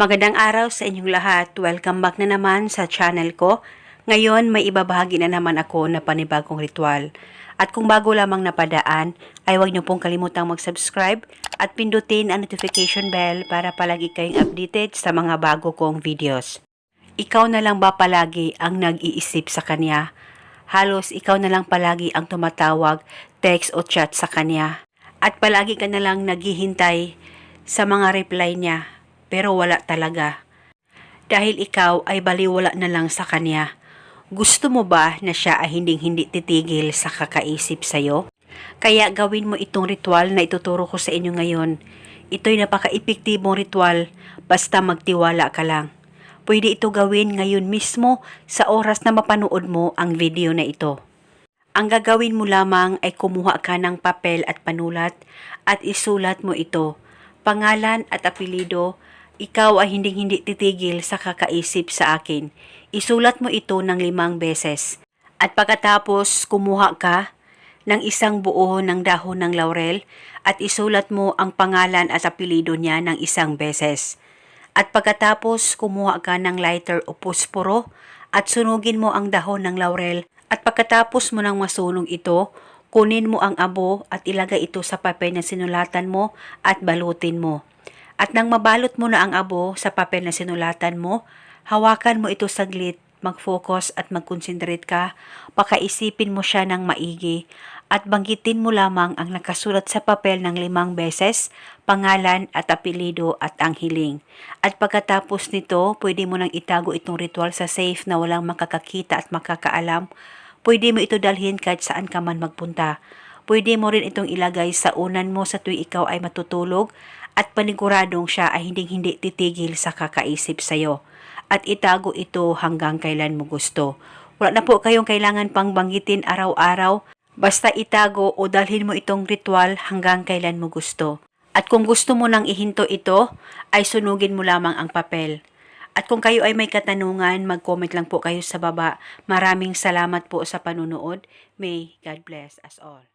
Magandang araw sa inyong lahat. Welcome back na naman sa channel ko. Ngayon, may ibabahagi na naman ako na panibagong ritual. At kung bago lamang napadaan, ay huwag niyo pong kalimutang mag-subscribe at pindutin ang notification bell para palagi kayong updated sa mga bago kong videos. Ikaw na lang ba palagi ang nag-iisip sa kanya? Halos ikaw na lang palagi ang tumatawag, text o chat sa kanya. At palagi ka na lang naghihintay sa mga reply niya, pero wala talaga. Dahil ikaw ay baliwala na lang sa kanya. Gusto mo ba na siya ay hinding-hindi titigil sa kakaisip sa'yo? Kaya gawin mo itong ritual na ituturo ko sa inyo ngayon. Ito'y napaka-epektibong ritual, basta magtiwala ka lang. Pwede ito gawin ngayon mismo sa oras na mapanood mo ang video na ito. Ang gagawin mo lamang ay kumuha ka ng papel at panulat at isulat mo ito. Pangalan at apelido, ikaw ay hinding-hindi titigil sa kakaisip sa akin. Isulat mo ito ng limang beses. At pagkatapos kumuha ka ng isang buo ng dahon ng laurel at isulat mo ang pangalan at apelido niya ng isang beses. At pagkatapos kumuha ka ng lighter o posporo at sunugin mo ang dahon ng laurel at pagkatapos mo nang masunog ito, kunin mo ang abo at ilagay ito sa papel na sinulatan mo at balutin mo. At nang mabalot mo na ang abo sa papel na sinulatan mo, hawakan mo ito saglit, mag-focus at mag-concentrate ka, pakaisipin mo siya ng maigi, at banggitin mo lamang ang nakasulat sa papel ng limang beses, pangalan at apelido at ang hiling. At pagkatapos nito, pwede mo nang itago itong ritual sa safe na walang makakakita at makakaalam. Pwede mo ito dalhin kahit saan ka man magpunta. Pwede mo rin itong ilagay sa unan mo sa tuwing ikaw ay matutulog at paniguradong siya ay hinding-hindi titigil sa kakaisip sa'yo. At itago ito hanggang kailan mo gusto. Wala na po kayong kailangan pang banggitin araw-araw. Basta itago o dalhin mo itong ritual hanggang kailan mo gusto. At kung gusto mo nang ihinto ito, ay sunugin mo lamang ang papel. At kung kayo ay may katanungan, mag-comment lang po kayo sa baba. Maraming salamat po sa panunood. May God bless us all.